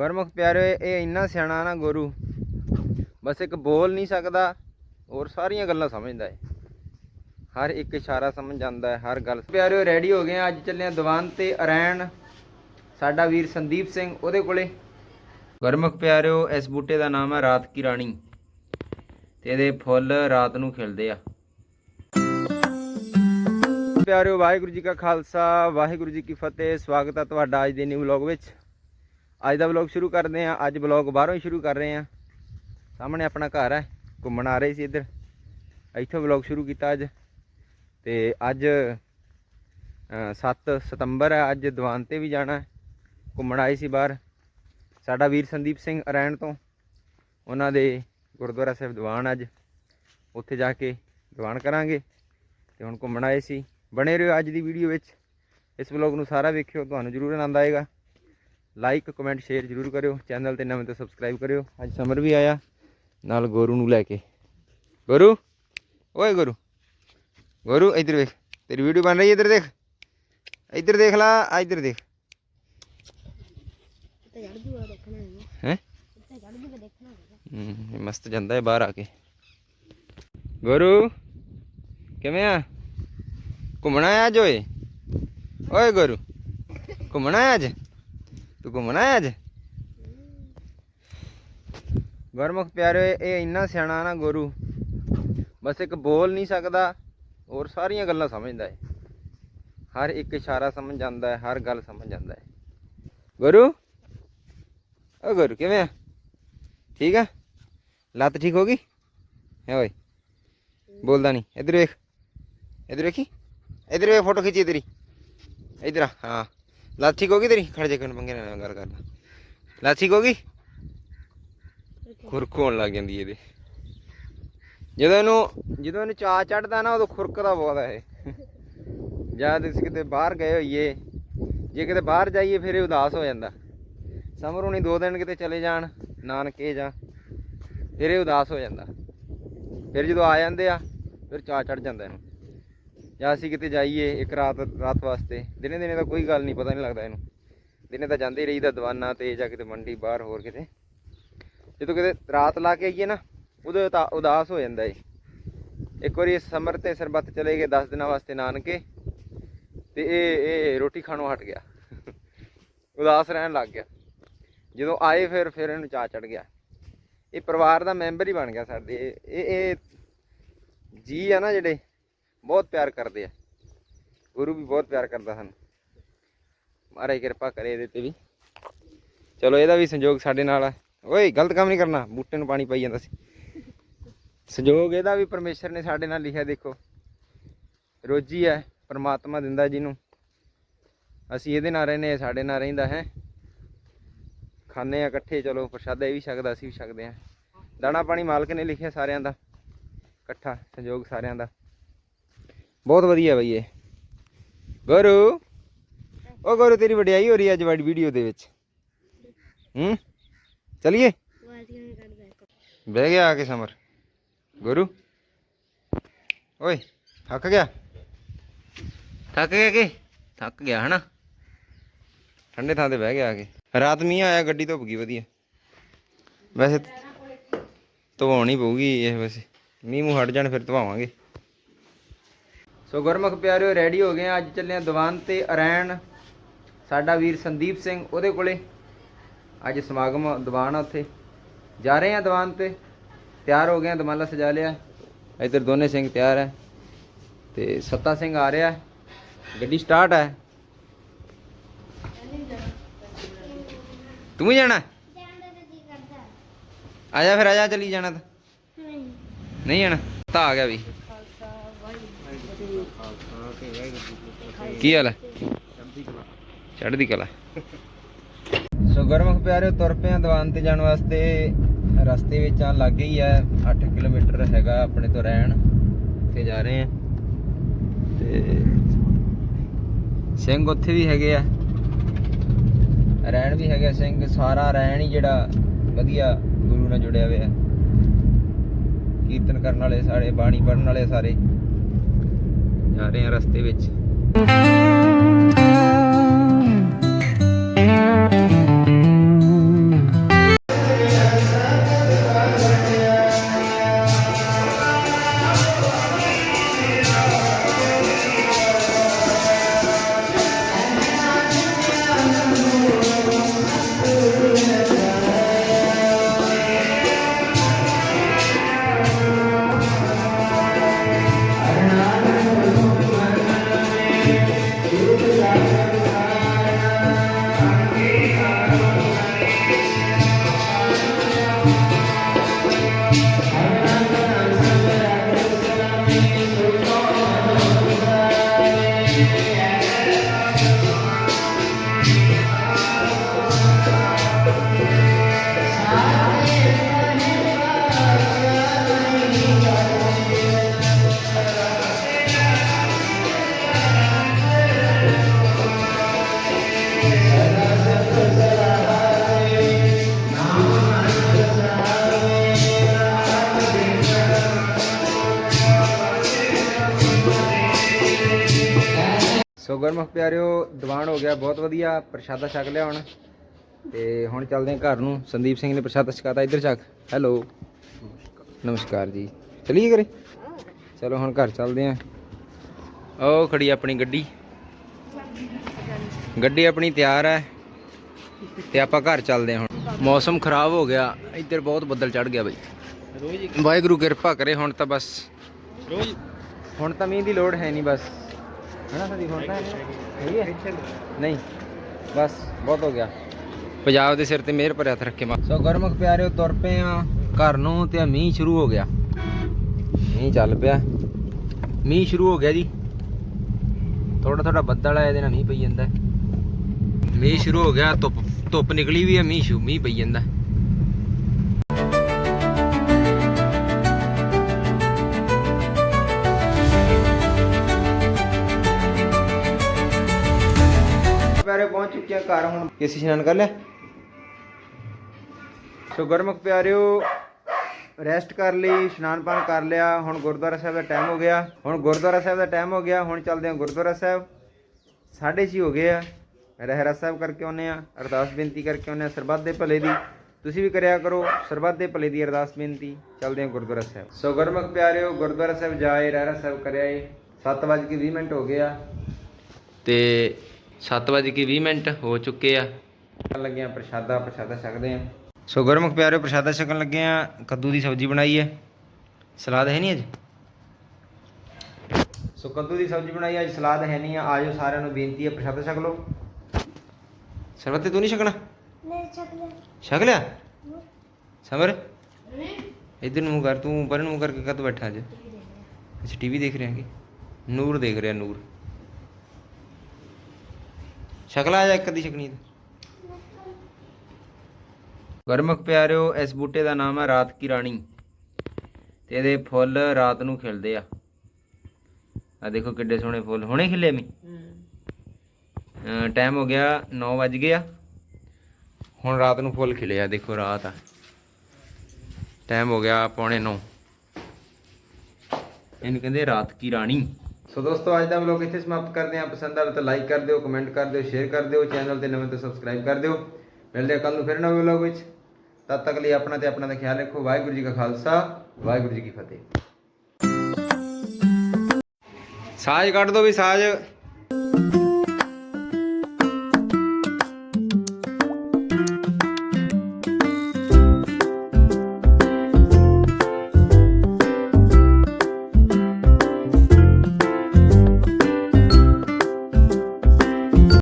ਗੁਰਮੁਖ ਪਿਆਰੇ ਇਹ ਇੰਨਾ ਸਿਆਣਾ ਨਾ ਗੁਰੂ। ਬਸ ਇੱਕ ਬੋਲ ਨਹੀਂ ਸਕਦਾ ਔਰ ਸਾਰੀਆਂ ਗੱਲਾਂ ਸਮਝਦਾ ਹੈ ਹਰ ਇੱਕ ਇਸ਼ਾਰਾ ਸਮਝ ਜਾਂਦਾ ਹੈ ਹਰ ਗੱਲ। ਪਿਆਰਿਓ ਰੈਡੀ ਹੋ ਗਏ ਆ, ਅੱਜ ਚੱਲੇ ਆ ਦੀਵਾਨ ਤੇ ਅਰੈਣ। ਸਾਡਾ ਵੀਰ ਸੰਦੀਪ ਸਿੰਘ, ਉਹਦੇ ਕੋਲੇ। ਗੁਰਮੁਖ ਪਿਆਰਿਓ, ਇਸ ਬੂਟੇ ਦਾ ਨਾਮ ਹੈ ਰਾਤ ਕੀ ਰਾਣੀ। ਤੇ ਇਹਦੇ ਫੁੱਲ ਰਾਤ ਨੂੰ ਖਿਲਦੇ ਆ। ਪਿਆਰਿਓ, ਵਾਹਿਗੁਰੂ ਜੀ ਕਾ ਖਾਲਸਾ, ਵਾਹਿਗੁਰੂ ਜੀ ਕੀ ਫਤਿਹ। ਸਵਾਗਤ ਹੈ ਤੁਹਾਡਾ ਅੱਜ ਦੇ ਨਿਊ ਵਲੌਗ ਵਿੱਚ। ਅੱਜ ਦਾ ਵਲੌਗ ਸ਼ੁਰੂ ਕਰਦੇ ਹਾਂ। ਅੱਜ ਵਲੌਗ ਬਾਹਰੋਂ ਹੀ ਸ਼ੁਰੂ ਕਰ ਰਹੇ ਹਾਂ। ਸਾਹਮਣੇ ਆਪਣਾ ਘਰ ਹੈ ਘੁੰਮਣ ਆ ਰਹੇ ਸੀ ਇੱਧਰ। ਇੱਥੋਂ ਵਲੌਗ ਸ਼ੁਰੂ ਕੀਤਾ ਅੱਜ। ਤੇ ਅੱਜ ਅ, 7 ਸਤੰਬਰ ਹੈ। ਅੱਜ ਦੀਵਾਨ ਤੇ ਵੀ ਜਾਣਾ ਘੁੰਮਣ ਆਏ ਸੀ ਬਾਹਰ। ਸਾਡਾ ਵੀਰ ਸੰਦੀਪ ਸਿੰਘ ਅਰੈਣ ਤੋਂ। ਉਹਨਾਂ ਦੇ ਗੁਰਦੁਆਰਾ ਸਾਹਿਬ ਦੀਵਾਨ ਅੱਜ। ਉੱਥੇ ਜਾ ਕੇ ਦੀਵਾਨ ਕਰਾਂਗੇ। ਤੇ ਹੁਣ ਘੁੰਮਣ ਆਏ ਸੀ। ਬਣੇ ਰਹੋ ਅੱਜ ਦੀ ਵੀਡੀਓ ਵਿੱਚ। ਇਸ ਵਲੌਗ ਨੂੰ ਸਾਰਾ ਵੇਖਿਓ। ਤੁਹਾਨੂੰ ਜ਼ਰੂਰ ਆਨੰਦ ਆਏਗਾ। ਲਾਈਕ ਕਮੈਂਟ ਸ਼ੇਅਰ ਜ਼ਰੂਰ ਕਰਿਓ। ਚੈਨਲ ਤੇ ਨਵੇਂ ਤੋਂ ਸਬਸਕ੍ਰਾਈਬ ਕਰਿਓ। ਅੱਜ ਸਮਰ ਵੀ ਆਇਆ। ਨਾਲ ਗੋਰੂ ਨੂੰ ਲੈ ਕੇ। ਗੋਰੂ? ਓਏ ਗੋਰੂ। ਗੋਰੂ ਇੱਧਰ ਵੇਖ। ਤੇਰੀ ਵੀਡੀਓ ਬਣ ਰਹੀ ਹੈ ਇੱਧਰ ਦੇਖ। ਇੱਧਰ ਦੇਖ ਲਾ ਆ ਇੱਧਰ ਦੇਖ। ਹੈ। ਮਸਤ ਜਾਂਦਾ ਹੈ ਬਾਹਰ ਆ ਕੇ। ਗੋਰੂ ਕਿਵੇਂ ਆ? ਘੁੰਮਣਾ ਆਇਆ ਅੱਜ ਓਏ ਗੋਰੂ ਘੁੰਮਣਾ ਆਇਆ ਅੱਜ? ਤੂੰ ਘੁੰਮਣਾ ਆਇਆ ਅੱਜ ਗੁਰਮੁਖ ਪਿਆਰੇ ਇਹ ਇੰਨਾ ਸਿਆਣਾ ਨਾ ਗੁਰੂ ਬਸ ਇੱਕ ਬੋਲ ਨਹੀਂ ਸਕਦਾ ਔਰ ਸਾਰੀਆਂ ਗੱਲਾਂ ਸਮਝਦਾ ਹੈ ਹਰ ਇੱਕ ਇਸ਼ਾਰਾ ਸਮਝ ਜਾਂਦਾ ਹੈ ਹਰ ਗੱਲ ਸਮਝ ਜਾਂਦਾ ਹੈ ਗੁਰੂ ਓ ਗੁਰੂ ਕਿਵੇਂ ਆ ਠੀਕ ਆ ਲੱਤ ਠੀਕ ਹੋ ਗਈ ਹੈ ਓਏ ਬੋਲਦਾ ਨਹੀਂ ਇਧਰ ਵੇਖ ਇਧਰ ਵੇਖੀ ਇਧਰ ਵੇਖ ਫੋਟੋ ਖਿੱਚੀ ਤੇਰੀ ਇਧਰ ਹਾਂ ਲਾਥੀ ਠੀਕ ਤੇਰੀ? ਖੜ ਜਾ ਕੇ ਪੰਗੇ ਨਾਲ ਗੱਲ ਕਰਦਾ ਲਾਥੀ ਠੀਕ ਗਈ? ਖੁਰਕ ਹੋਣ ਲੱਗ ਜਾਂਦੀ ਇਹਦੇ। ਜਦੋਂ ਇਹਨੂੰ ਜਦੋਂ ਇਹਨੂੰ ਚਾਹ ਚੜਦਾ ਨਾ, ਉਦੋਂ ਖੁਰਕਦਾ ਬਹੁਤ ਹੈ ਜਦ ਅਸੀਂ ਕਿਤੇ ਬਾਹਰ ਗਏ ਹੋਈਏ, ਜੇ ਕਿਤੇ ਬਾਹਰ ਜਾਈਏ, ਫਿਰ ਇਹ ਉਦਾਸ ਹੋ ਜਾਂਦਾ। ਸਮਰ ਹੁਣੀ ਦੋ ਦਿਨ ਕਿਤੇ ਚਲੇ ਜਾਣ, ਨਾਨਕੇ ਜਾਂ, ਫਿਰ ਇਹ ਉਦਾਸ ਹੋ ਜਾਂਦਾ। ਫਿਰ ਜਦੋਂ ਆ ਜਾਂਦੇ ਆ, ਫਿਰ ਚਾਹ ਚੜ ਜਾਂਦਾ ਇਹਨੂੰ। ਜਾਂ ਅਸੀਂ ਕਿਤੇ ਜਾਈਏ ਇੱਕ ਰਾਤ ਰਾਤ ਵਾਸਤੇ, ਦਿਨੇ ਦਿਨੇ ਤਾਂ ਕੋਈ ਗੱਲ ਨਹੀਂ, ਪਤਾ ਨਹੀਂ ਲੱਗਦਾ ਇਹਨੂੰ। ਦਿਨੇ ਤਾਂ ਜਾਂਦੇ ਰਹੀਦਾ ਦਵਾਨਾ ਤੇ ਜਾਂ ਕਿਤੇ ਮੰਡੀ ਬਾਹਰ ਹੋਰ ਕਿਤੇ। ਜਦੋਂ ਕਿਤੇ ਰਾਤ ਲਾ ਕੇ ਆਈਏ ਨਾ, ਉਦੋਂ ਤਾਂ ਉਦਾਸ ਹੋ ਜਾਂਦਾ ਏ। ਇੱਕ ਵਾਰੀ ਸਮਰ ਤੇ ਸਰਬੱਤ ਚਲੇ ਗਏ 10 ਦਿਨਾਂ ਵਾਸਤੇ ਨਾਨਕੇ, ਤੇ ਇਹ ਇਹ ਰੋਟੀ ਖਾਣੋਂ ਹਟ ਗਿਆ। ਉਦਾਸ ਰਹਿਣ ਲੱਗ ਗਿਆ। ਜਦੋਂ ਆਏ ਫਿਰ ਫਿਰ ਇਹਨੂੰ ਚਾਹ ਚੜ ਗਿਆ। ਇਹ ਪਰਿਵਾਰ ਦਾ ਮੈਂਬਰ ਹੀ ਬਣ ਗਿਆ ਸਾਡੇ। ਇਹ ਇਹ ਇਹ ਜੀ ਆ ਨਾ ਜਿਹੜੇ ਬਹੁਤ ਪਿਆਰ ਕਰਦੇ ਆ। ਗੁਰੂ ਵੀ ਬਹੁਤ ਪਿਆਰ ਕਰਦਾ ਸਾਨੂੰ। ਮਹਾਰਾਜ ਕਿਰਪਾ ਕਰੇ ਇਹਦੇ ਤੇ ਵੀ। ਚਲੋ, ਇਹਦਾ ਵੀ ਸੰਯੋਗ ਸਾਡੇ ਨਾਲ ਆ। ਓਏ, ਗਲਤ ਕੰਮ ਨਹੀਂ ਕਰਨਾ। ਬੂਟੇ ਨੂੰ ਪਾਣੀ ਪਾਈ ਜਾਂਦਾ ਸੀ। ਸੰਯੋਗ ਇਹਦਾ ਵੀ ਪਰਮੇਸ਼ਰ ਨੇ ਸਾਡੇ ਨਾਲ ਲਿਖਿਆ, ਦੇਖੋ। ਰੋਜੀ ਹੈ, ਪਰਮਾਤਮਾ ਦਿੰਦਾ ਜਿਹਨੂੰ। ਅਸੀਂ ਇਹਦੇ ਨਾਲ ਰਹਿੰਦੇ ਹਾਂ, ਸਾਡੇ ਨਾਲ ਰਹਿੰਦਾ ਹੈ। ਖਾਣੇ ਆ ਇਕੱਠੇ, ਚਲੋ, ਪ੍ਰਸ਼ਾਦਾ ਇਹ ਵੀ ਛਕਦਾ, ਅਸੀਂ ਵੀ ਛਕਦੇ ਆ ਦਾਣਾ ਪਾਣੀ ਮਾਲਕ ਨੇ ਲਿਖਿਆ ਸਾਰਿਆਂ ਦਾ। ਇਕੱਠਾ, ਸੰਯੋਗ ਸਾਰਿਆਂ ਦਾ। ਬਹੁਤ ਵਧੀਆ ਬਈ ਇਹ। ਗੁਰੂ ਉਹ ਗੁਰੂ ਤੇਰੀ ਵਡਿਆਈ ਹੋ ਰਹੀ ਹੈ ਅੱਜ ਵਾਲੀ ਵੀਡੀਓ ਦੇ ਵਿੱਚ। ਹੂੰ? ਚਲਿਏ? ਬਹਿ ਗਿਆ ਆ ਕੇ ਸਮਰ। ਗੁਰੂ ਓਏ, ਥੱਕ ਗਿਆ? ਥੱਕ ਗਿਆ ਕਿ? ਥੱਕ ਗਿਆ ਹਨਾ? ਠੰਡੇ ਥਾਂ ਤੇ ਬਹਿ ਗਿਆ ਆ ਕੇ। ਰਾਤ ਮੀਂਹ ਆਇਆ, ਗੱਡੀ ਧੁੱਪ ਗਈ ਵਧੀਆ। ਵੈਸੇ ਧਵਾਉਣੀ ਪਊਗੀ ਇਹ ਵੈਸੇ। ਮੀਂਹ ਮੂੰਹ ਹਟ ਜਾਣ, ਫਿਰ ਧਵਾਵਾਂਗੇ। ਸੋ ਗੁਰਮੁਖ ਪਿਆਰਿਓ ਰੈਡੀ ਹੋ ਗਏ ਆ ਅੱਜ ਚੱਲੇ ਆ ਦੀਵਾਨ ਤੇ ਅਰੈਣ। ਸਾਡਾ ਵੀਰ ਸੰਦੀਪ ਸਿੰਘ ਉਹਦੇ ਕੋਲੇ। ਅੱਜ ਸਮਾਗਮ ਦੀਵਾਨ ਆ ਉੱਥੇ। ਜਾ ਰਹੇ ਆ ਦੀਵਾਨ ਤੇ। ਤਿਆਰ ਹੋ ਗਏ ਆ ਦਮਾਲਾ ਸਜਾ ਲਿਆ। ਇੱਧਰ ਦੋਨੇ ਸਿੰਘ ਤਿਆਰ ਹੈ। ਤੇ ਸੱਤਾ ਸਿੰਘ ਆ ਰਿਹਾ। ਗੱਡੀ ਸਟਾਰਟ ਹੈ। ਤੂੰ ਜਾਣਾ? ਆ ਜਾ ਫਿਰ ਆ ਜਾ ਚਲੀ ਜਾਣਾ ਤਾਂ। ਨਹੀਂ। ਨਹੀਂ ਜਾਣਾ? ਤਾਂ ਆ ਗਿਆ ਵੀ। ਕੀ ਹਾਲ ਹੈ? ਚੜ੍ਹਦੀ ਕਲਾ। ਸੋ ਗੁਰਮੁਖ ਪਿਆਰੇ ਤੁਰ ਪਏ ਦੀਵਾਨ ਤੇ ਜਾਣ ਵਾਸਤੇ। ਰਸਤੇ ਵਿੱਚ ਆ ਲੱਗੇ ਹੀ ਆ 8 ਕਿਲੋਮੀਟਰ ਹੈਗਾ ਆਪਣੇ ਤੋਂ ਰਹਿਣ ਤੇ ਜਾ ਰਹੇ ਆ ਤੇ ਸਿੰਘ ਉੱਥੇ ਵੀ ਹੈਗੇ ਆ। ਰਹਿਣ ਵੀ ਹੈਗਾ ਸਿੰਘ, ਸਾਰਾ ਰਹਿਣ ਹੀ ਜਿਹੜਾ ਵਧੀਆ ਗੁਰੂ ਨਾਲ ਜੁੜਿਆ ਹੋਇਆ। ਕੀਰਤਨ ਕਰਨ ਵਾਲੇ ਸਾਰੇ, ਬਾਣੀ ਪੜਨ ਵਾਲੇ ਸਾਰੇ। ਜਾ ਰਹੇ ਆ ਰਸਤੇ ਵਿੱਚ। ਗੁਰਮੁਖ ਪਿਆਰਿਓ ਦੀਵਾਨ ਹੋ ਗਿਆ ਬਹੁਤ ਵਧੀਆ ਪ੍ਰਸ਼ਾਦਾ ਛਕ ਲਿਆ ਹੁਣ। ਤੇ ਹੁਣ ਚੱਲਦੇ ਹਾਂ ਘਰ ਨੂੰ। ਸੰਦੀਪ ਸਿੰਘ ਨੇ ਪ੍ਰਸ਼ਾਦਾ ਛਕਾਤਾ ਇੱਧਰ ਛਕ ਹੈਲੋ। ਨਮਸਕਾਰ ਜੀ। ਚਲੀਏ ਕਰੇ ਚਲੋ ਹੁਣ ਘਰ ਚੱਲਦੇ ਹਾਂ। ਉਹ ਖੜੀ ਆਪਣੀ ਗੱਡੀ। ਗੱਡੀ ਆਪਣੀ ਤਿਆਰ ਹੈ। ਤੇ ਆਪਾਂ ਘਰ ਚੱਲਦੇ ਹਾਂ ਹੁਣ। ਮੌਸਮ ਖਰਾਬ ਹੋ ਗਿਆ। ਇੱਧਰ ਬਹੁਤ ਬੱਦਲ ਚੜ ਗਿਆ ਬਈ। ਵਾਹਿਗੁਰੂ ਕਿਰਪਾ ਕਰੇ ਹੁਣ ਤਾਂ ਬਸ। ਹੁਣ ਤਾਂ ਮੀਂਹ ਦੀ ਲੋੜ ਹੈ ਨਹੀਂ ਬਸ। ਹੈਨਾ ਸੰਦੀਪ ਹੁਣ ਤਾਂ? ਹੈਗੀ ਹੈ? ਨਹੀਂ ਬਸ ਬਹੁਤ ਹੋ ਗਿਆ। ਪੰਜਾਬ ਦੇ ਸਿਰ ਤੇ ਮਿਹਰ ਭਰਿਆ ਹੱਥ ਰੱਖੇ ਮਾ। ਸੋ ਗੁਰਮੁਖ ਪਿਆਰਿਓ ਤੁਰ ਪਏ ਆ। ਘਰ ਨੂੰ ਤੇ ਮੀਂਹ ਸ਼ੁਰੂ ਹੋ ਗਿਆ। ਮੀਂਹ ਚੱਲ ਪਿਆ। ਮੀਂਹ ਸ਼ੁਰੂ ਹੋ ਗਿਆ ਜੀ। ਥੋੜਾ ਥੋੜਾ ਬੱਦਲ ਆ ਇਹਦੇ ਨਾਲ ਮੀਂਹ ਪਈ ਜਾਂਦਾ। ਮੀਂਹ ਸ਼ੁਰੂ ਹੋ ਗਿਆ ਧੁੱਪ ਧੁੱਪ ਨਿਕਲੀ ਵੀ ਹੈ ਮੀਂਹ ਸ਼ੁ ਮੀਂਹ ਪਈ ਜਾਂਦਾ। ਪਿਆਰੇ ਪਹੁੰਚ ਚੁੱਕੇ ਆ ਘਰ ਹੁਣ। ਕਿਸ ਇਸ਼ਨਾਨ ਕਰ ਲਿਆ ਸੋ ਗੁਰਮੁਖ ਪਿਆਰਿਓ ਰੈਸਟ ਕਰ ਲਈ ਇਸ਼ਨਾਨ ਪਾਣ ਕਰ ਲਿਆ। ਹੁਣ ਗੁਰਦੁਆਰਾ ਸਾਹਿਬ ਦਾ ਟਾਈਮ ਹੋ ਗਿਆ। ਹੁਣ ਗੁਰਦੁਆਰਾ ਸਾਹਿਬ ਦਾ ਟਾਈਮ ਹੋ ਗਿਆ। ਹੁਣ ਚੱਲਦੇ ਹਾਂ ਗੁਰਦੁਆਰਾ ਸਾਹਿਬ। ਸਾਢੇ ਛੇ ਹੋ ਗਏ ਆ। ਰਹਿਰਾ ਸਾਹਿਬ ਕਰਕੇ ਆਉਂਦੇ ਆ ਅਰਦਾਸ ਬੇਨਤੀ ਕਰਕੇ ਆਉਂਦੇ ਆ ਸਰਬੱਤ ਦੇ ਭਲੇ ਦੀ। ਤੁਸੀਂ ਵੀ ਕਰਿਆ ਕਰੋ। ਸਰਬੱਤ ਦੇ ਭਲੇ ਦੀ ਅਰਦਾਸ ਬੇਨਤੀ। ਚੱਲਦੇ ਹਾਂ ਗੁਰਦੁਆਰਾ ਸਾਹਿਬ। ਸੋ ਗੁਰਮੁਖ ਪਿਆਰਿਓ ਗੁਰਦੁਆਰਾ ਸਾਹਿਬ ਜਾਏ ਰਹਿਰਾ ਸਾਹਿਬ ਕਰਿਆ ਏ। 7:20 ਮਿੰਟ ਹੋ ਗਏ ਆ। ਤੇ 7:20 ਮਿੰਟ ਹੋ ਚੁੱਕੇ ਆ। ਲੱਗੇ ਆ ਪ੍ਰਸ਼ਾਦਾ ਪ੍ਰਸ਼ਾਦਾ ਛਕਦੇ ਆ। ਸੋ ਗੁਰਮੁਖ ਪਿਆਰਿਓ ਪ੍ਰਸ਼ਾਦਾ ਛਕਣ ਲੱਗੇ ਆ। ਕੱਦੂ ਦੀ ਸਬਜ਼ੀ ਬਣਾਈ ਹੈ। ਸਲਾਦ ਹੈ ਨਹੀਂ ਅੱਜ? ਸੋ ਕੱਦੂ ਦੀ ਸਬਜ਼ੀ ਬਣਾਈ ਅੱਜ ਸਲਾਦ ਹੈ ਨਹੀਂ ਆ। ਆਜੋ ਸਾਰਿਆਂ ਨੂੰ ਬੇਨਤੀ ਹੈ ਪ੍ਰਸ਼ਾਦਾ ਛਕ ਲਓ। ਸਰਬਤ ਤੇ ਨਹੀਂ ਛਕਣਾ? ਨਹੀਂ ਚੱਕਲੇ ਛਕ ਲਿਆ? ਸਮਰ? ਇਧਰ ਨੂੰ ਮੂੰਹ ਕਰ ਤੂੰ ਪਰੇ ਨੂੰ ਮੂੰਹ ਕਰਕੇ ਕਦ ਬੈਠਾ ਅੱਜ। ਅੱਛਾ ਟੀਵੀ ਦੇਖ ਰਿਹਾ ਕਿ ਨੂਰ ਦੇਖ ਰਿਹਾ ਨੂਰ। ਸ਼ਕਲਾ ਜਾ ਇੱਕ ਅੱਧੀ ਛਕਣੀ ਤੇ ਗੁਰਮੁਖ ਪਿਆਰਿਓ, ਇਸ ਬੂਟੇ ਦਾ ਨਾਮ ਹੈ ਰਾਤ ਕੀ ਰਾਣੀ। ਤੇ ਇਹਦੇ ਫੁੱਲ ਰਾਤ ਨੂੰ ਖਿਲਦੇ ਆ। ਆ ਦੇਖੋ ਕਿੱਡੇ ਸੋਹਣੇ ਫੁੱਲ। ਹੁਣੇ ਖਿਲੇ ਮੀ। ਟਾਈਮ ਹੋ ਗਿਆ 9 ਵੱਜ ਗਿਆ ਹੁਣ ਰਾਤ ਨੂੰ ਫੁੱਲ ਖਿਲੇ ਆ। ਦੇਖੋ ਰਾਤ ਆ। ਟਾਈਮ ਹੋ ਗਿਆ ਪੌਣੇ 9 ਇਹਨੂੰ ਕਹਿੰਦੇ ਰਾਤ ਕੀ ਰਾਣੀ। ਸੋ ਦੋਸਤੋ, ਅੱਜ ਦਾ ਵਲੋਗ ਇੱਥੇ ਸਮਾਪਤ ਕਰਦੇ ਹਾਂ। ਪਸੰਦ ਆਵੇ ਤਾਂ ਲਾਈਕ ਕਰ ਦਿਓ ਕਮੈਂਟ ਕਰ ਦਿਓ ਸ਼ੇਅਰ ਕਰ ਦਿਓ ਚੈਨਲ ਤੇ ਨਵੇਂ ਤੋਂ ਸਬਸਕ੍ਰਾਈਬ ਕਰ ਦਿਓ। ਮਿਲਦੇ ਹਾਂ ਕੱਲ ਨੂੰ ਫਿਰ ਨਵੇਂ ਵਲੋਗ ਵਿੱਚ। ਤਦ ਤੱਕ ਲਈ ਆਪਣਾ ਤੇ ਆਪਣਾ ਦਾ ਖਿਆਲ ਰੱਖੋ। ਵਾਹਿਗੁਰੂ ਜੀ ਕਾ ਖਾਲਸਾ, ਵਾਹਿਗੁਰੂ ਜੀ ਕੀ ਫਤਿਹ। ਸਾਜ ਕੱਢ ਦੋ ਵੀ ਸਾਜ।